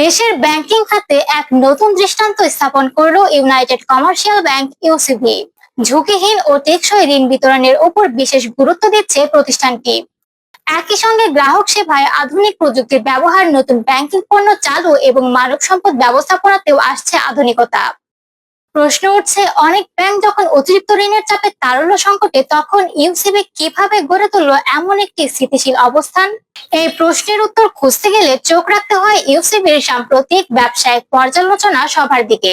দেশের ব্যাংকিং খাতে এক নতুন দৃষ্টান্ত স্থাপন করল ইউনাইটেড কমার্শিয়াল ব্যাংক, ইউসিবি। ঝুঁকিহীন ও টেকসই ঋণ বিতরণের উপর বিশেষ গুরুত্ব দিচ্ছে প্রতিষ্ঠানটি। একই সঙ্গে গ্রাহক সেবায় আধুনিক প্রযুক্তির ব্যবহার, নতুন ব্যাংকিং পণ্য চালু এবং মানব সম্পদ ব্যবস্থাপনাতেও আসছে আধুনিকতা। প্রশ্ন উঠছে, অনেক ব্যাংক যখন অতিরিক্ত ঋণের চাপে তারল্য সংকটে, তখন ইউসিবি কীভাবে গড়ে তুললো এমন একটি স্থিতিশীল অবস্থান? এই প্রশ্নের উত্তর খুঁজতে গেলে চোখ রাখতে হয় ইউসিবির সাম্প্রতিক ব্যবসায়িক পর্যালোচনা সভার দিকে।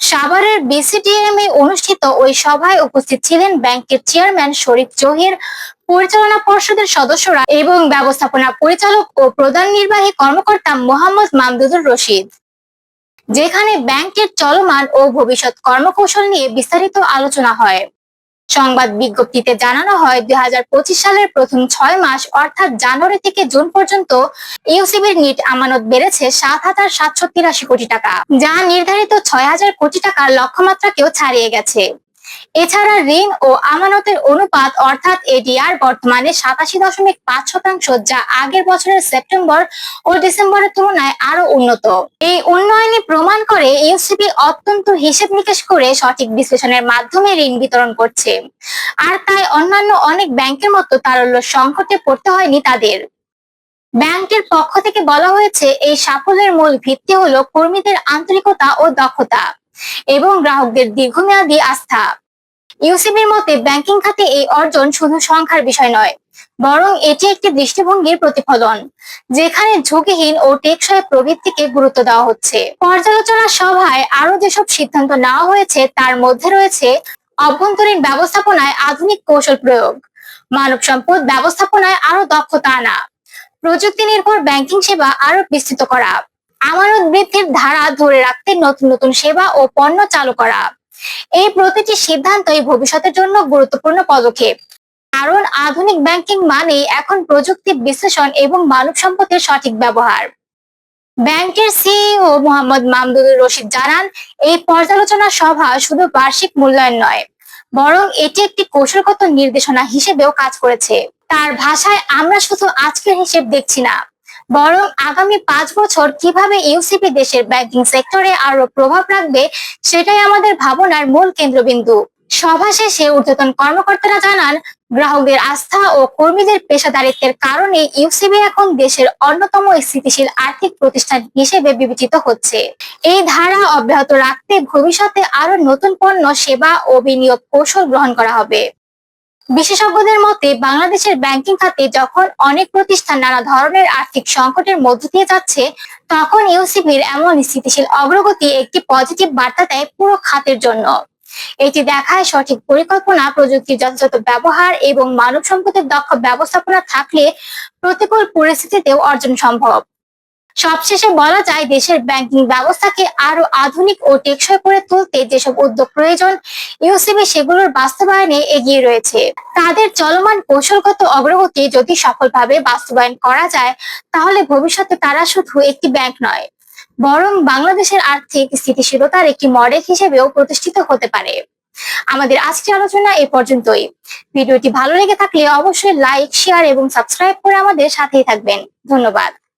সাভারের বিসিডিএম এ অনুষ্ঠিত ওই সভায় উপস্থিত ছিলেন ব্যাংকের চেয়ারম্যান শরীফ জহির, পরিচালনা পর্ষদের সদস্যরা এবং ব্যবস্থাপনা পরিচালক ও প্রধান নির্বাহী কর্মকর্তা মোহাম্মদ মামদুদুর রশিদ। যেখানে ব্যাংকের চলমান ও ভবিষ্যৎ কর্মকৌশল নিয়ে বিস্তারিত আলোচনা হয়। সংবাদ বিজ্ঞপ্তিতে জানানো হয় দুই হাজার পঁচিশ সালের প্রথম ছয় মাস, অর্থাৎ জানুয়ারি থেকে জুন পর্যন্ত, ইউসিবির নিট আমানত বেড়েছে সাত হাজার সাতশো তিরাশি কোটি টাকা, যা নির্ধারিত ছয় হাজার কোটি টাকার লক্ষ্যমাত্রাকেও ছাড়িয়ে গেছে। এছাড়া ঋণ ও আমানতের অনুপাত অর্থাৎ এডিআর বর্তমানে সাতাশি দশমিক পাঁচ শতাংশ, যা আগের বছরের সেপ্টেম্বর ও ডিসেম্বরের তুলনায় আরও উন্নত। এই উন্নয়নই প্রমাণ করে ইউসিবি অত্যন্ত হিসেব নিকেশ করে সঠিক বিশ্লেষণের মাধ্যমে ঋণ বিতরণ করছে। আর তাই অন্যান্য অনেক ব্যাংকের মতো তারল্য সংকটে পড়তে হয়নি তাদের। ব্যাংকের পক্ষ থেকে বলা হয়েছে, এই সাফল্যের মূল ভিত্তি হলো কর্মীদের আন্তরিকতা ও দক্ষতা এবং গ্রাহকদের দীর্ঘমেয়াদী আস্থা। ইউসিবির মতে ব্যাংকিং খাতে এই অর্জন শুধু সংখ্যার বিষয় নয়, বরং এটি একটি দৃষ্টিভঙ্গির প্রতিফলন, যেখানে ঝুঁকিহীন ও টেকসই প্রবৃত্তিকে গুরুত্ব দেওয়া হচ্ছে। পর্যালোচনা সভায় আরও যেসব সিদ্ধান্ত নেওয়া হয়েছে, তার মধ্যে রয়েছে অভ্যন্তরীণ ব্যবস্থাপনায় আধুনিক কৌশল প্রয়োগ, মানব সম্পদ ব্যবস্থাপনায় আরও দক্ষতা আনা, প্রযুক্তি নির্ভর ব্যাংকিং সেবা আরও বিস্তৃত করা, আমানত বৃদ্ধির ধারা ধরে রাখতে নতুন নতুন সেবা ও পণ্য চালু করা। এই প্রতিটি সিদ্ধান্তই ভবিষ্যতের জন্য গুরুত্বপূর্ণ পদক্ষেপ। কারণ আধুনিক ব্যাংকিং মানে এখন প্রযুক্তি বিশ্লেষণ এবং মানব সম্পদের সঠিক ব্যবহার। ব্যাংকের সিইও মোহাম্মদ মামদুদুর রশিদ জানান, এই পর্যালোচনা সভা শুধু বার্ষিক মূল্যায়ন নয়, বরং এটি একটি কৌশলগত নির্দেশনা হিসেবেও কাজ করেছে। তার ভাষায় আমরা শুধু আজকের হিসেব দেখছি না। বরং আগামী পাঁচ বছর কীভাবে ইউসিপি দেশের ব্যাংকিং সেক্টরে আরও প্রভাব রাখবে, সেটাই আমাদের ভাবনার মূল কেন্দ্রবিন্দু। সভা শেষে ঊর্ধ্বতন কর্মকর্তারা জানান, গ্রাহকদের আস্থা ও কর্মীদের পেশাদারিত্বের কারণে ইউসিবি এখন দেশের অন্যতম স্থিতিশীল আর্থিক প্রতিষ্ঠান হিসেবে বিবেচিত হচ্ছে। এই ধারা অব্যাহত রাখতে ভবিষ্যতে আরও নতুন পণ্য, সেবা ও বিনিয়োগ কৌশল গ্রহণ করা হবে। বিশেষজ্ঞদের মতে, বাংলাদেশের ব্যাংকিং খাতে যখন অনেক প্রতিষ্ঠান নানা ধরনের আর্থিক সংকটের মধ্য দিয়ে যাচ্ছে, তখন ইউসিবির এমন স্থিতিশীল অগ্রগতি একটি পজিটিভ বার্তা দেয় পুরো খাতের জন্য। এটি দেখায় সঠিক পরিকল্পনা, প্রযুক্তির যথাযথ ব্যবহার এবং মানব সম্পদের দক্ষ ব্যবস্থাপনা থাকলে প্রতিকূল পরিস্থিতিতেও অর্জন সম্ভব। সবশেষে বলা যায়, দেশের ব্যাংকিং ব্যবস্থাকে আরও আধুনিক ও টেকসই করে তুলতে যেসব উদ্যোগ প্রয়োজন ইউসিবি সেগুলোর বাস্তবায়নে এগিয়ে রয়েছে। তাদের চলমান কৌশলগত অগ্রগতি যদি সফলভাবে বাস্তবায়ন করা যায়, তাহলে ভবিষ্যতে তারা শুধু একটি ব্যাংক নয়, বরং বাংলাদেশের আর্থিক স্থিতিশীলতার একটি মডেল হিসেবেও প্রতিষ্ঠিত হতে পারে। আমাদের আজকের আলোচনা এ পর্যন্তই। ভিডিওটি ভালো লেগে থাকলে অবশ্যই লাইক শেয়ার এবং সাবস্ক্রাইব করে আমাদের সাথেই থাকবেন। ধন্যবাদ।